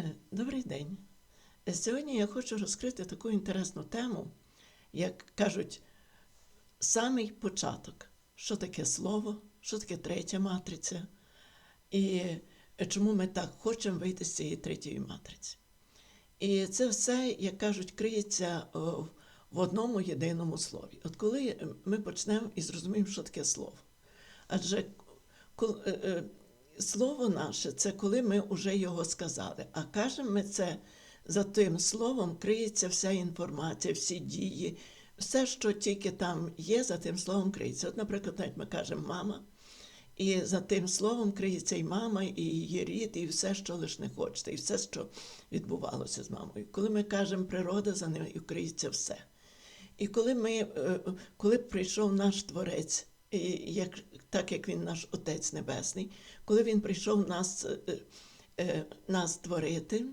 Е, Добрий день. Е, Сьогодні я хочу розкрити таку інтересну тему, як кажуть, самий початок. Що таке слово, що таке третя матриця, і е, чому ми так хочемо вийти з цієї третьої матриці. І це все, як кажуть, криється в одному єдиному слові. От коли ми почнемо і зрозуміємо, що таке слово. Адже слово наше це коли ми вже його сказали. А кажемо ми це за тим словом криється вся інформація, всі дії, все, що тільки там є, за тим словом криється. От, наприклад, навіть ми кажемо мама, і за тим словом криється і мама, і її рід, і все, що лиш не хочете, і все, що відбувалося з мамою. Коли ми кажемо природа, за нею криється все. І коли ми, е, коли прийшов наш Творець, як, так як він наш Отець Небесний, коли він прийшов нас, е, е, нас творити,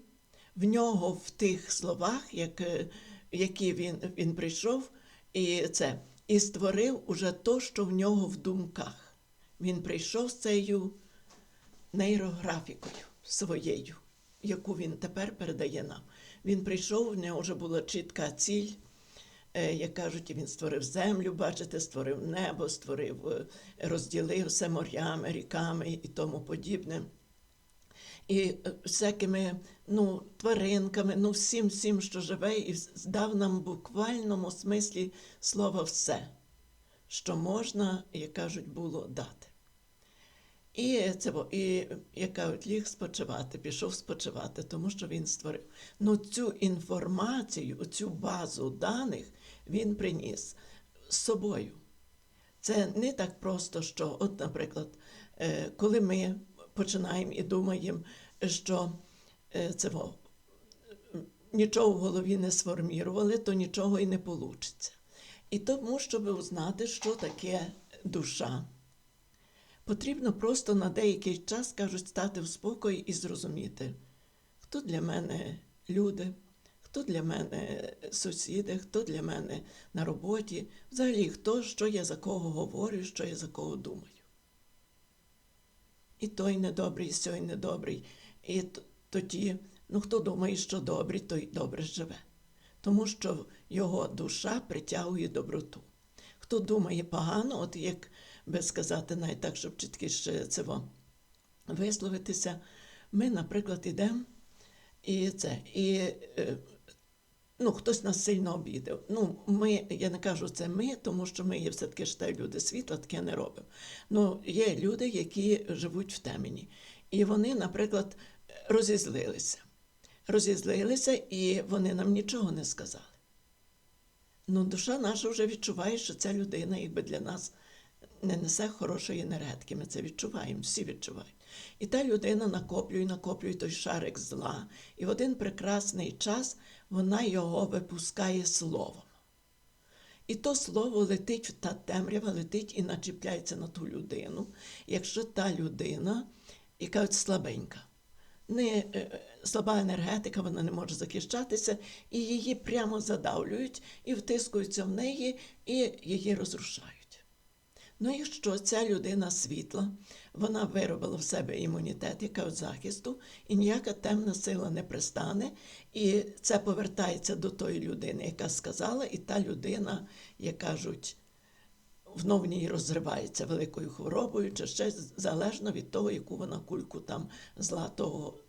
в нього в тих словах, як, е, які він, він прийшов, і це, і створив уже то, що в нього в думках. Він прийшов з цією нейрографікою своєю, яку він тепер передає нам. Він прийшов, в нього вже була чітка ціль. Е, Як кажуть, він створив землю, бачите, створив небо, створив, е, розділив все морями, ріками і тому подібне. І е, всякими ну, тваринками, ну всім, всім, що живе, і здав нам в буквальному смислі слова все, що можна, як кажуть, було дати. І це і як кажуть, ліг спочивати, пішов спочивати, тому що він створив. Ну цю інформацію, цю базу даних він приніс з собою. Це не так просто, що, от, наприклад, е, коли ми починаємо і думаємо, що е, це нічого в голові не сформірували, то нічого і не вийде. І тому, щоб узнати, що таке душа, потрібно просто на деякий час, кажуть, стати в спокій і зрозуміти, хто для мене люди, хто для мене сусіди, хто для мене на роботі, взагалі хто, що я за кого говорю, що я за кого думаю. І той недобрий, і сьой недобрий. І тоді, ну хто думає, що добрий, той добре живе. Тому що його душа притягує доброту. Хто думає погано, от як би сказати, навіть так, щоб чіткіше це висловитися, ми, наприклад, йдемо і це, і е, ну, хтось нас сильно обідав. Ну, ми, я не кажу це ми, тому що ми є все-таки ж люди світла, таке не робимо. Ну, є люди, які живуть в темені. І вони, наприклад, розізлилися. Розізлилися, і вони нам нічого не сказали. Ну, душа наша вже відчуває, що ця людина якби для нас не несе хорошої енергетики. Ми це відчуваємо, всі відчувають. І та людина накоплює, накоплює той шарик зла, і в один прекрасний час вона його випускає словом. І то слово летить, та темрява летить і начіпляється на ту людину, якщо та людина, яка слабенька, не е, слаба енергетика, вона не може захищатися, і її прямо задавлюють, і втискуються в неї, і її розрушають. Ну і що? Ця людина світла, вона виробила в себе імунітет, яка захисту, і ніяка темна сила не пристане, і це повертається до тої людини, яка сказала, і та людина, як кажуть, в ній розривається великою хворобою, чи ще залежно від того, яку вона кульку там златого,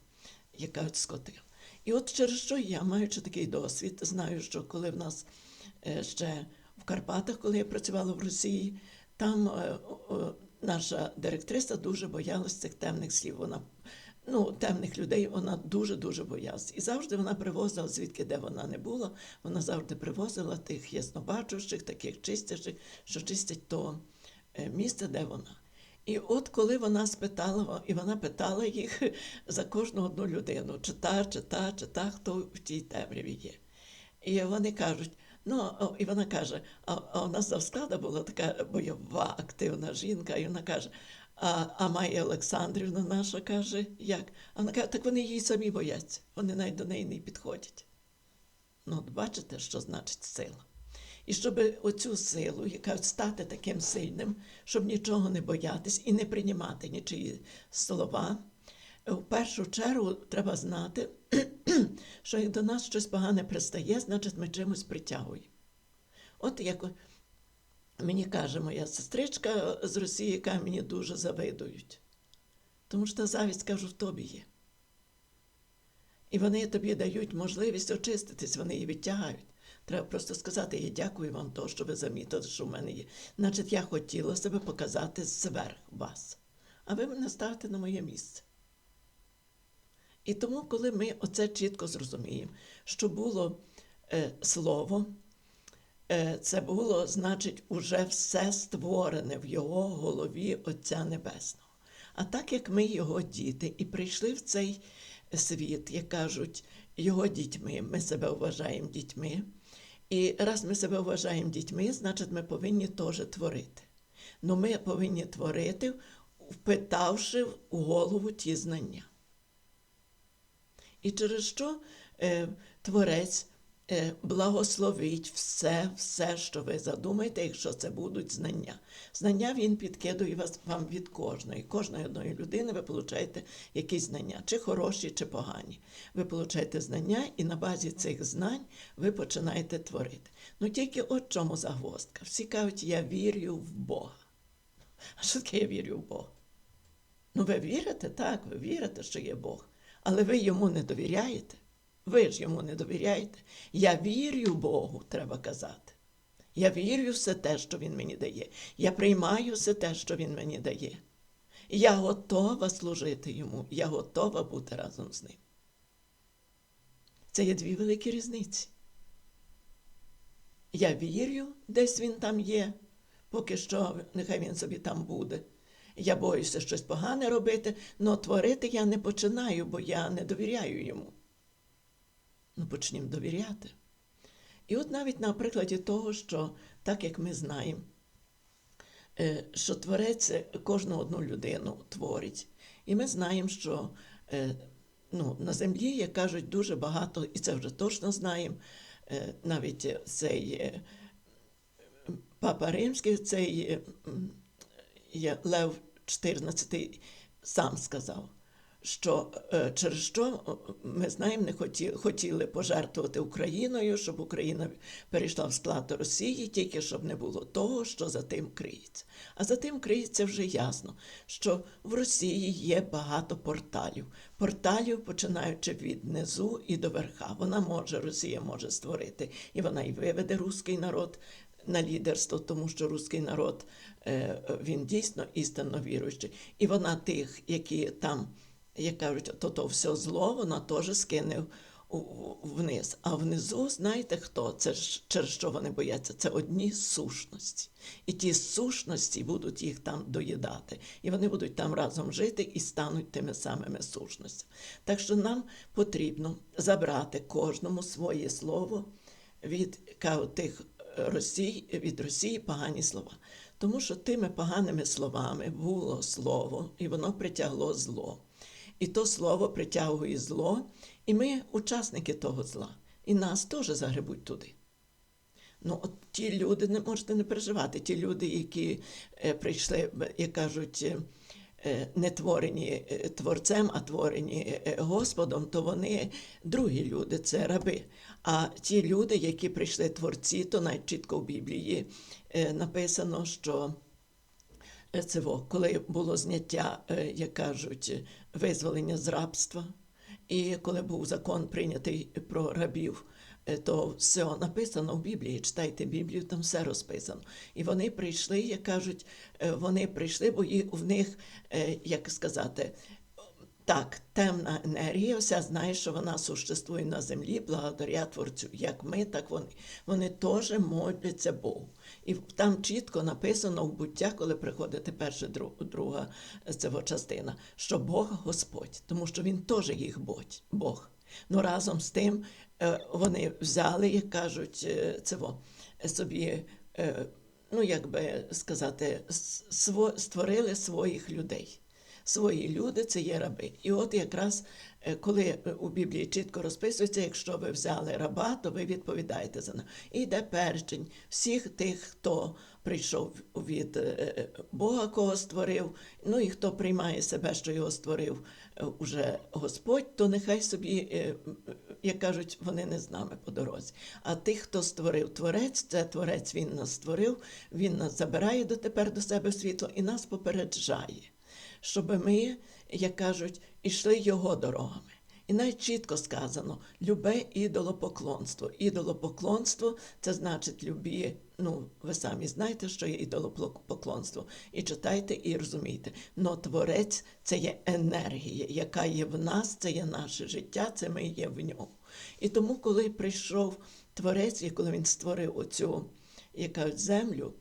яка скотила. І от через що я, маючи такий досвід, знаю, що коли в нас е, ще в Карпатах, коли я працювала в Росії, там е, о, наша директриса дуже боялась цих темних слів. Вона ну, темних людей вона дуже-дуже боялась. І завжди вона привозила, звідки де вона не була, вона завжди привозила тих яснобачущих, таких чистячих, що чистять то е, місце, де вона. І от коли вона спитала, і вона питала їх за кожну одну людину, чи та, чи та, чи та, хто в тій темряві є. І вони кажуть, ну, і вона каже, а, а у нас завсклада була така бойова, активна жінка, і вона каже, а, а Майя Олександрівна наша каже, як? А вона каже, так вони її самі бояться, вони навіть до неї не підходять. Ну, от бачите, що значить сила. І щоб оцю силу, яка стати таким сильним, щоб нічого не боятись і не приймати нічиї слова, в першу чергу треба знати, що як до нас щось погане пристає, значить ми чимось притягуємо. От як мені каже моя сестричка з Росії, яка мені дуже завидують. Тому що завість, кажу, в тобі є. І вони тобі дають можливість очиститись, вони її відтягають. Треба просто сказати, я дякую вам, то, що ви замітили, що в мене є. Значить, я хотіла себе показати зверх вас, а ви мене ставите на моє місце. І тому, коли ми оце чітко зрозуміємо, що було е, слово, е, це було, значить, уже все створене в його голові Отця Небесного. А так як ми його діти і прийшли в цей світ, як кажуть, його дітьми, ми себе вважаємо дітьми. І раз ми себе вважаємо дітьми, значить ми повинні теж творити. Ну ми повинні творити, впитавши в голову ті знання. І через що е, Творець е, благословить все, все, що ви задумаєте, якщо це будуть знання. Знання він підкидує вас вам від кожної. Кожної одної людини ви получаєте якісь знання, чи хороші, чи погані. Ви получаєте знання, і на базі цих знань ви починаєте творити. Ну тільки от чому загвоздка. Всі кажуть, я вірю в Бога. А що таке я вірю в Бога? Ну, ви вірите, так, ви вірите, що є Бог, але ви йому не довіряєте. Ви ж йому не довіряєте. Я вірю Богу, треба казати. Я вірю все те, що Він мені дає. Я приймаю все те, що Він мені дає. Я готова служити йому, я готова бути разом з ним. Це є дві великі різниці. Я вірю, десь він там є, поки що нехай він собі там буде. Я боюся щось погане робити, але творити я не починаю, бо я не довіряю йому. Ну, почнімо довіряти. І от навіть на прикладі того, що так як ми знаємо, е, що творець кожну одну людину творить. І ми знаємо, що е, ну, на землі, як кажуть, дуже багато, і це вже точно знаємо, е, навіть цей Папа Римський, цей Лев XIV сам сказав, що е, через що е, ми знаємо, не хотіли, хотіли пожертвувати Україною, щоб Україна перейшла в склад Росії, тільки щоб не було того, що за тим криється. А за тим криється вже ясно, що в Росії є багато порталів. Порталів, починаючи від низу і до верха. Вона може, Росія може створити, і вона і виведе руський народ на лідерство, тому що руський народ е, він дійсно істинно віруючий. І вона тих, які там, як кажуть, то то все зло, вона теж скине вниз. А внизу, знаєте хто? Це ж через що вони бояться? Це одні сущності. І ті сущності будуть їх там доїдати. І вони будуть там разом жити і стануть тими самими сущностями. Так що нам потрібно забрати кожному своє слово від тих Росії, від Росії погані слова. Тому що тими поганими словами було слово, і воно притягло зло. І то слово притягує зло, і ми учасники того зла. І нас теж загребуть туди. Ну, от ті люди не можете не переживати. Ті люди, які е, прийшли, як кажуть, е, не творені е, творцем, а творені е, Господом, то вони другі люди, це раби. А ті люди, які прийшли творці, то навіть чітко в Біблії е, написано, що е, це коли було зняття, е, як кажуть, визволення з рабства, і коли був закон прийнятий про рабів, е, то все написано в Біблії. Читайте Біблію, там все розписано. І вони прийшли, як кажуть, е, вони прийшли, бо в них, е, як сказати, так, темна енергія, вся знає, що вона существує на землі благодаря Творцю. Як ми, так вони. Вони теж моляться Богу. І там чітко написано в буття, коли приходить перша, дру- друга е, цього частина, що Бог Господь, тому що Він теж їх Бог. Ну разом з тим е, вони взяли, як кажуть, е, цього е, собі. е, Ну, як би сказати, створили своїх людей. Свої люди це є раби. І от якраз е, коли е, у Біблії чітко розписується, якщо ви взяли раба, то ви відповідаєте за нього. І йде перечень всіх тих, хто прийшов від е, е, Бога, кого створив, ну і хто приймає себе, що його створив е, уже Господь, то нехай собі, е, як кажуть, вони не з нами по дорозі. А тих, хто створив творець, це творець він нас створив, він нас забирає дотепер до себе світло і нас попереджає, щоб ми, як кажуть, ішли його дорогами. І навіть чітко сказано: любе ідолопоклонство. Ідолопоклонство це значить любі. Ну, ви самі знаєте, що є ідолопоклонство. І читайте, і розумієте. Но творець це є енергія, яка є в нас, це є наше життя, це ми є в ньому. І тому, коли прийшов творець, і коли він створив оцю яка землю,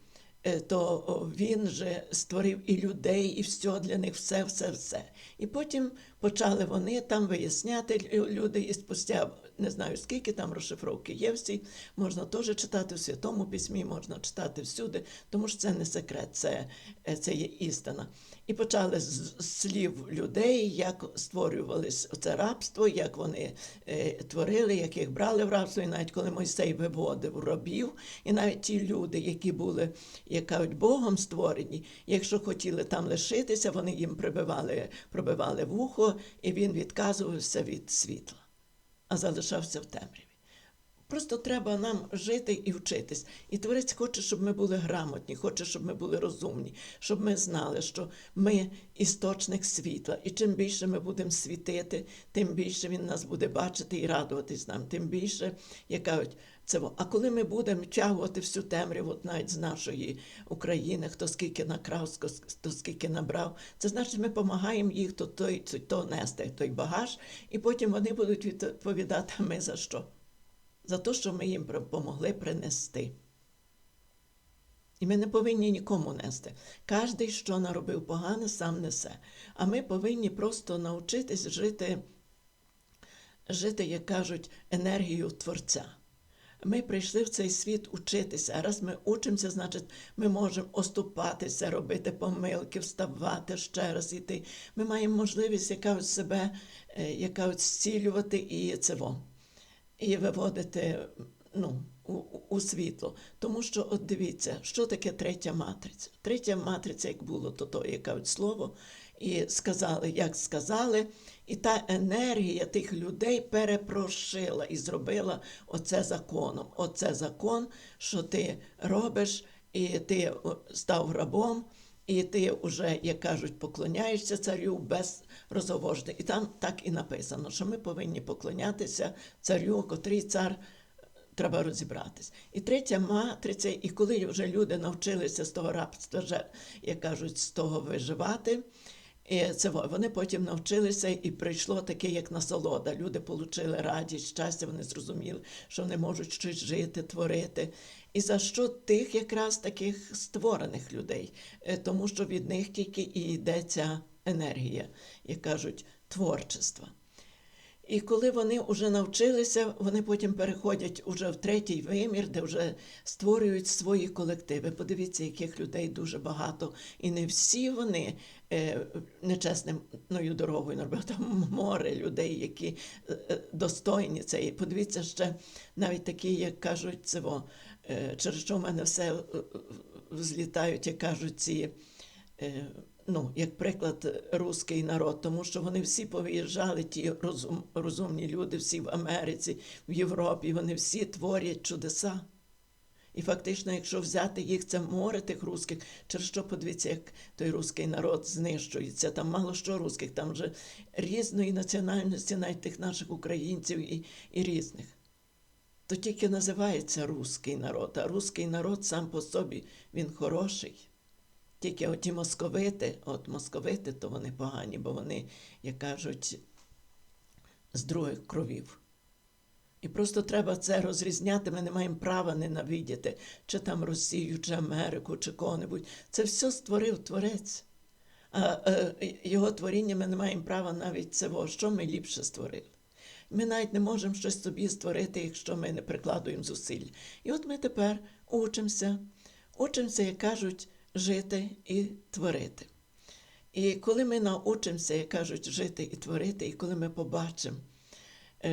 то він же створив і людей, і все для них, все, все, все. І потім почали вони там виясняти люди, і спустя не знаю скільки там розшифровки є всі, можна теж читати в Святому Письмі, можна читати всюди, тому що це не секрет, це, е, це є істина. І почали з слів людей, як створювалось це рабство, як вони е, творили, як їх брали в рабство, і навіть коли Мойсей виводив робів, і навіть ті люди, які були, як кажуть, Богом створені, якщо хотіли там лишитися, вони їм прибивали, пробивали вухо, і він відказувався від світла, а залишався в темряві. Просто треба нам жити і вчитись. І Творець хоче, щоб ми були грамотні, хоче, щоб ми були розумні, щоб ми знали, що ми істочник світла. І чим більше ми будемо світити, тим більше він нас буде бачити і радуватись нам, тим більше, як кажуть, це. А коли ми будемо втягувати всю темряву, навіть з нашої України, хто скільки накрав, хто скільки набрав, це значить, ми допомагаємо їх то, той, то, нести той багаж, і потім вони будуть відповідати, ми за що за те, що ми їм допомогли принести. І ми не повинні нікому нести. Кожний, що наробив погане, сам несе. А ми повинні просто навчитись жити, жити, як кажуть, енергією Творця. Ми прийшли в цей світ учитися. А раз ми учимося, значить, ми можемо оступатися, робити помилки, вставати ще раз іти. Ми маємо можливість яка себе е, яка зцілювати і цево і виводити ну, у, у світло. Тому що, от дивіться, що таке третя матриця? Третя матриця, як було, то то яке слово, і сказали, як сказали, і та енергія тих людей перепрошила і зробила оце законом. Оце закон, що ти робиш, і ти став рабом. І ти вже, як кажуть, поклоняєшся царю без розговожди. І там так і написано, що ми повинні поклонятися царю, котрий цар треба розібратись. І третя матриця, і коли вже люди навчилися з того рабства, як кажуть, з того виживати. І це вони потім навчилися, і прийшло таке, як насолода. Люди отримали радість, щастя, вони зрозуміли, що вони можуть щось жити, творити. І за що тих якраз таких створених людей, Е, тому що від них тільки і йде ця енергія, як кажуть, творчества. І коли вони вже навчилися, вони потім переходять уже в третій вимір, де вже створюють свої колективи. Подивіться, яких людей дуже багато. І не всі вони нечесною дорогою набрали. Там море людей, які е, е, достойні цієї. Подивіться ще навіть такі, як кажуть, цього, е, через що в мене все е, е, взлітають, як кажуть, ці. Е, ну, як приклад, руський народ, тому що вони всі повиїжджали, ті розум, розумні люди, всі в Америці, в Європі, вони всі творять чудеса. І фактично, якщо взяти їх, це море тих русських, через що подивіться, як той руський народ знищується. Там мало що русських, там вже різної національності, навіть тих наших українців і, і різних. То тільки називається руський народ, а руський народ сам по собі він хороший. Тільки оті московити, от московити, то вони погані, бо вони, як кажуть, з других кровів. І просто треба це розрізняти. Ми не маємо права ненавидіти, чи там Росію, чи Америку, чи кого-небудь. Це все створив Творець. А е, його творіння ми не маємо права навіть цього, що ми ліпше створили. Ми навіть не можемо щось собі створити, якщо ми не прикладуємо зусиль. І от ми тепер учимося, учимося, як кажуть, жити і творити. І коли ми научимося, як кажуть, жити і творити, і коли ми побачимо,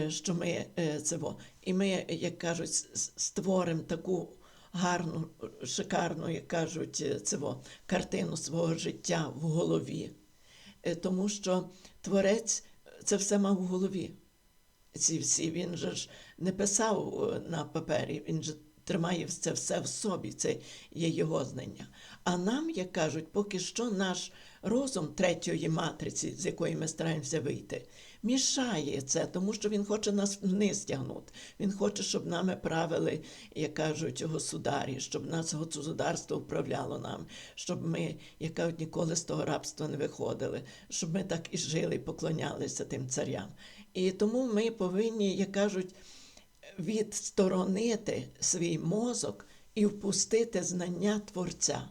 що ми е, це, і ми, як кажуть, створимо таку гарну, шикарну, як кажуть, е, це, картину свого життя в голові. Тому що творець це все мав в голові. Ці всі він же ж не писав е, на папері, він же тримає це все в собі, це є його знання. А нам, як кажуть, поки що наш розум третьої матриці, з якої ми стараємося вийти, мішає це, тому що він хоче нас вниз тягнути. Він хоче, щоб нами правили, як кажуть, государі, щоб нас государство управляло нам, щоб ми, як кажуть, ніколи з того рабства не виходили, щоб ми так і жили, і поклонялися тим царям. І тому ми повинні, як кажуть, відсторонити свій мозок і впустити знання Творця.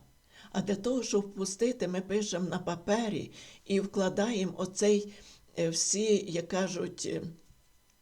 А для того, щоб впустити, ми пишемо на папері і вкладаємо оцей е, всі, як кажуть, е,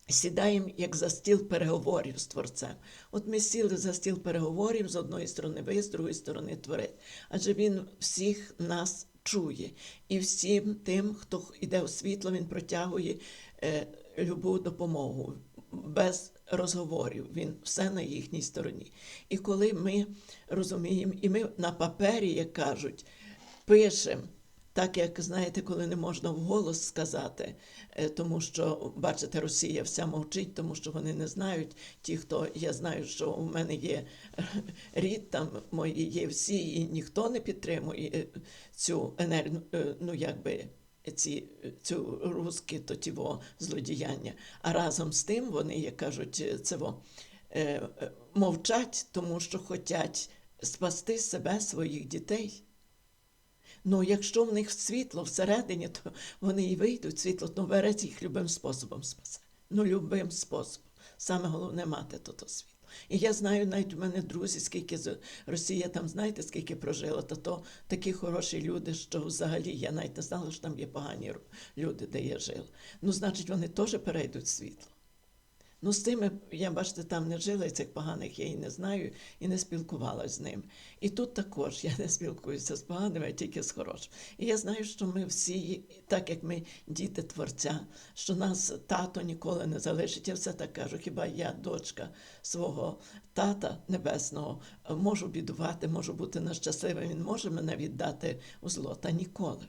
сідаємо як за стіл переговорів з творцем. От ми сіли за стіл переговорів з одної сторони, ви з другої сторони творець. Адже він всіх нас чує. І всім тим, хто йде у світло, він протягує е, любу допомогу без розговорів. Він все на їхній стороні. І коли ми розуміємо, і ми на папері, як кажуть, пишемо. Так як знаєте, коли не можна вголос сказати, е, тому що бачите, Росія вся мовчить, тому що вони не знають. Ті, хто я знаю, що у мене є рід, там мої є всі, і ніхто не підтримує е, цю енергію, ну якби ці цю русські то тіво злодіяння. А разом з тим вони, як кажуть, цево е, е, мовчать, тому що хочуть спасти себе, своїх дітей. Ну, якщо в них світло всередині, то вони і вийдуть світло, то береться їх любим способом спасе. Ну, любим способом. Саме головне мати то світло. І я знаю, навіть у мене друзі, скільки з Росія там, знаєте, скільки прожила, то то такі хороші люди, що взагалі я навіть не знала, що там є погані люди, де я жила. Ну, значить, вони теж перейдуть світло. Ну, з цими, я бачите, там не жила, і цих поганих я і не знаю, і не спілкувалася з ним. І тут також я не спілкуюся з поганими, а тільки з хорошими. І я знаю, що ми всі, так як ми діти творця, що нас тато ніколи не залишить. Я все так кажу. Хіба я, дочка свого тата небесного, можу бідувати, можу бути нещасливим, він може мене віддати у зло, та ніколи.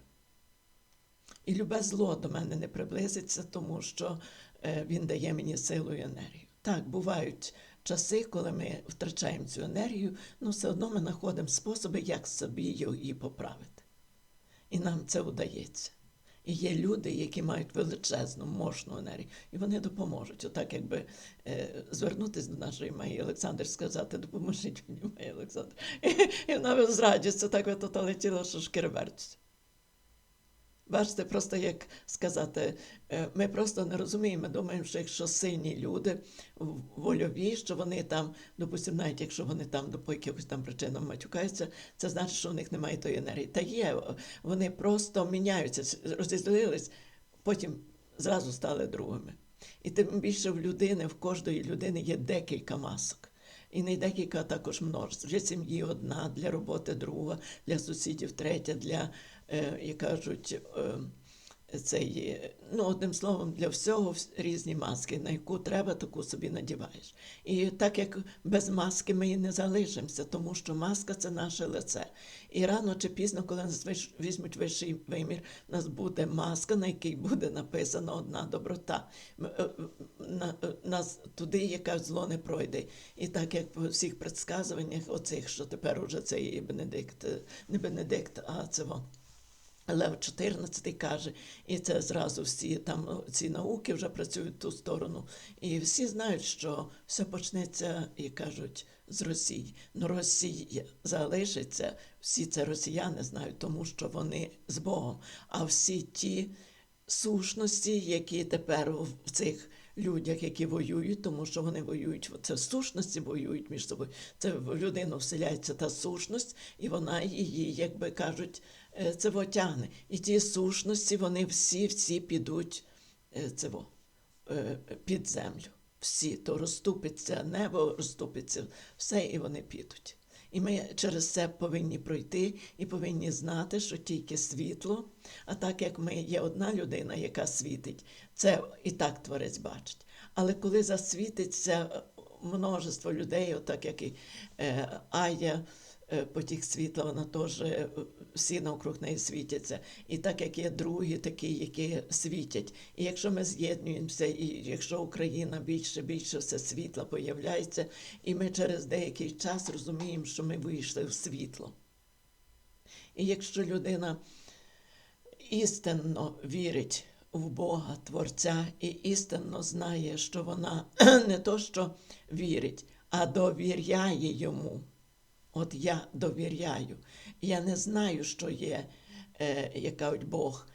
І любе зло до мене не приблизиться, тому що він дає мені силу і енергію. Так, бувають часи, коли ми втрачаємо цю енергію, але все одно ми знаходимо способи, як собі її поправити. І нам це вдається. І є люди, які мають величезну мощну енергію, і вони допоможуть. Отак, якби е, звернутися до нашої Майї Олександр, сказати, допоможіть мені, Майя Олександр. І вона з радістю так би то летіла, що шкереберть. Бачите, просто як сказати, е, ми просто не розуміємо. Ми думаємо, що якщо сильні люди вольові, що вони там, допустимо, навіть якщо вони там по якихось там причинам матюкаються, це значить, що у них немає тої енергії. Та є, вони просто міняються, розізлились, потім зразу стали другими. І тим більше в людини, в кожної людини є декілька масок. І не декілька а також множество. Для сім'ї одна, для роботи друга, для сусідів третя, для Е, як кажуть, е, цей, ну, одним словом, для всього різні маски, на яку треба, таку собі надіваєш. І так як без маски ми і не залишимося, тому що маска це наше лице. І рано чи пізно, коли нас візьмуть вищий вимір, у нас буде маска, на якій буде написана одна доброта. Е, нас туди яке зло не пройде. І так як по всіх предсказуваннях, оцих, що тепер уже це є Бенедикт, не Бенедикт, а це. Лев 14 каже, і це зразу всі там ці науки вже працюють в ту сторону. І всі знають, що все почнеться, і кажуть, з Росії. Ну Росія залишиться, всі це росіяни знають, тому що вони з Богом. А всі ті сущності, які тепер в цих людях, які воюють, тому що вони воюють, це сущності воюють між собою. Це в людину вселяється та сущність, і вона її, як би кажуть, е, це тягне. І ті сущності, вони всі-всі підуть е, це е, під землю. Всі то розступиться, небо розступиться, все, і вони підуть. І ми через це повинні пройти і повинні знати, що тільки світло, а так як ми є одна людина, яка світить, це і так творець бачить. Але коли засвітиться множество людей, отак як і Ая потік світла, вона теж е, всі навкруг неї світяться. І так як є другі, такі, які світять. І якщо ми з'єднуємося, і якщо Україна більше більше все світла появляється, і ми через деякий час розуміємо, що ми вийшли в світло. І якщо людина істинно вірить в Бога, Творця, і істинно знає, що вона не то, що вірить, а довіряє йому. От я довіряю. Я не знаю, що є, е, як кажуть, Бог.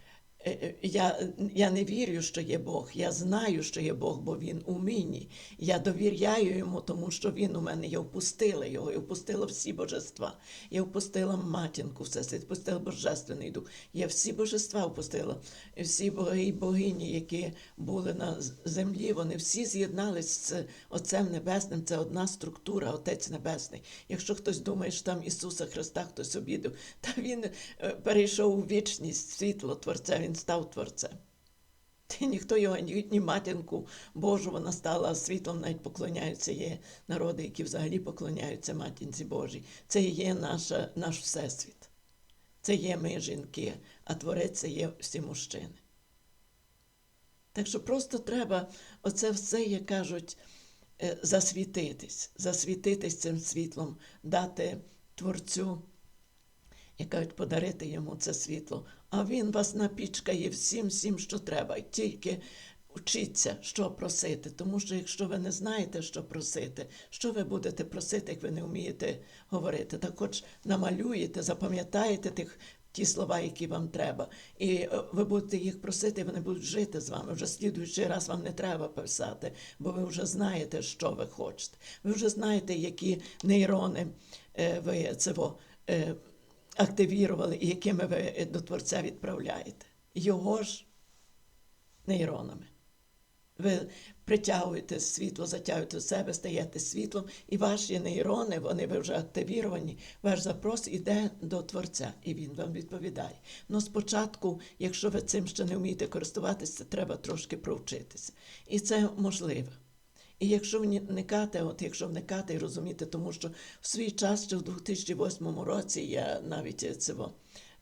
Е, е, Я, я не вірю, що є Бог. Я знаю, що є Бог, бо Він у мені. Я довіряю йому, тому що він у мене. Я впустила його, я впустила всі божества. Я впустила матінку, все, впустила Божественний дух. Я всі божества впустила. Всі боги і богині, які були на землі, вони всі з'єднались з Отцем Небесним. Це одна структура, Отець Небесний. Якщо хтось думає, що там Ісуса Христа хтось обідав, та він е, перейшов у вічність, світло Творця, він став Творцем. Ти ніхто його, ні, матінку Божу, вона стала світлом, навіть поклоняються є народи, які взагалі поклоняються матінці Божій. Це є наша, наш всесвіт. Це є ми, жінки, а творець це є всі мужчини. Так що просто треба оце все, як кажуть, е, засвітитись, засвітитись цим світлом, дати Творцю, як кажуть, подарити йому це світло. А він вас напічкає всім, всім, що треба. Тільки вчіться, що просити. Тому що якщо ви не знаєте, що просити, що ви будете просити, як ви не вмієте говорити, так хоч намалюєте, запам'ятаєте тих. Ті слова, які вам треба, і е, ви будете їх просити, і вони будуть жити з вами. Вже слідуючий раз вам не треба писати, бо ви вже знаєте, що ви хочете. Ви вже знаєте, які нейрони е, ви цього активірували і якими ви до Творця відправляєте. Його ж нейронами. Ви притягуєте світло, затягуєте в себе, стаєте світлом, і ваші нейрони, вони ви вже активіровані. Ваш запрос іде до Творця, і він вам відповідає. Ну спочатку, якщо ви цим ще не вмієте користуватися, треба трошки провчитися. І це можливо. І якщо вникати, от якщо вникати і розуміти, тому що в свій час, ще в 2008 році, я навіть це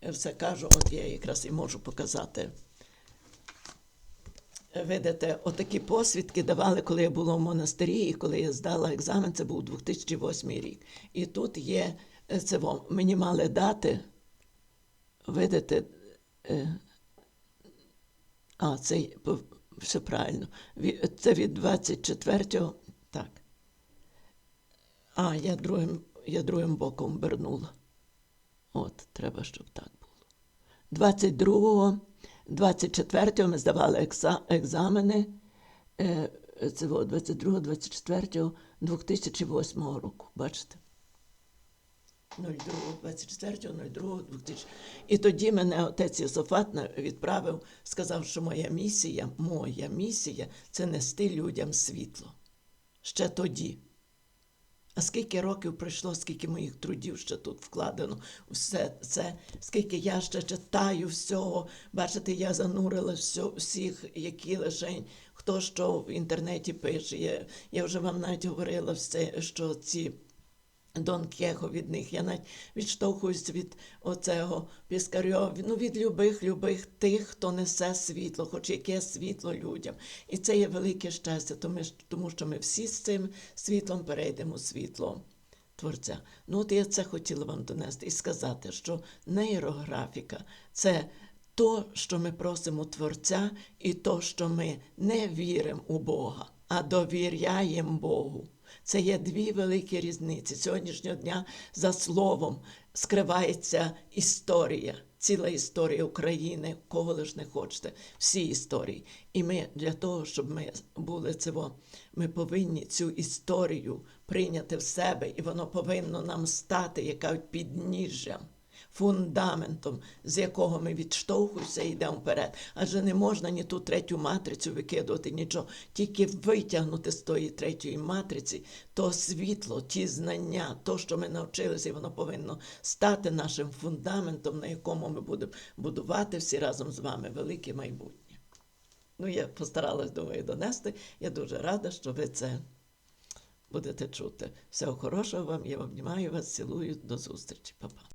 все кажу, от я якраз і можу показати. Видите, отакі посвідки давали, коли я була в монастирі, і коли я здала екзамен, це був 2008 рік. І тут є е, це мені мали дати, видите, е, а, це все правильно. Це від 24-го. Так. А, я другим, я другим боком вернула. От, треба, щоб так було. 22-го, 24-го ми здавали екзамени. Е, Це було 22-го, 24-го 2008 року. Бачите? 02, 24, 02, 2000. І тоді мене отець Єсофат відправив, сказав, що моя місія, моя місія це нести людям світло. Ще тоді. А скільки років пройшло, скільки моїх трудів ще тут вкладено, все це, скільки я ще читаю всього. Бачите, я занурила все, всіх, які лишень, хто що в інтернеті пише. Я, я вже вам навіть говорила все, що ці. Дон Кєхо від них. Я навіть відштовхуюсь від оцього Піскарьова, ну від любих, любих тих, хто несе світло, хоч яке світло людям. І це є велике щастя, тому що ми всі з цим світлом перейдемо світло Творця. Ну, от я це хотіла вам донести і сказати, що нейрографіка це то, що ми просимо Творця, і то, що ми не віримо у Бога, а довіряємо Богу. Це є дві великі різниці. Сьогоднішнього дня за словом скривається історія, ціла історія України, кого лиш не хочете, всі історії. І ми для того, щоб ми були цього, ми повинні цю історію прийняти в себе, і воно повинно нам стати яка підніжжям фундаментом, з якого ми відштовхуємося і йдемо вперед. Адже не можна ні ту третю матрицю викидувати, нічого, тільки витягнути з тої третьої матриці то світло, ті знання, то, що ми навчилися, і воно повинно стати нашим фундаментом, на якому ми будемо будувати всі разом з вами велике майбутнє. Ну, я постаралась, думаю, донести. Я дуже рада, що ви це будете чути. Всього хорошого вам, я обнімаю вас, цілую, до зустрічі, Па-па.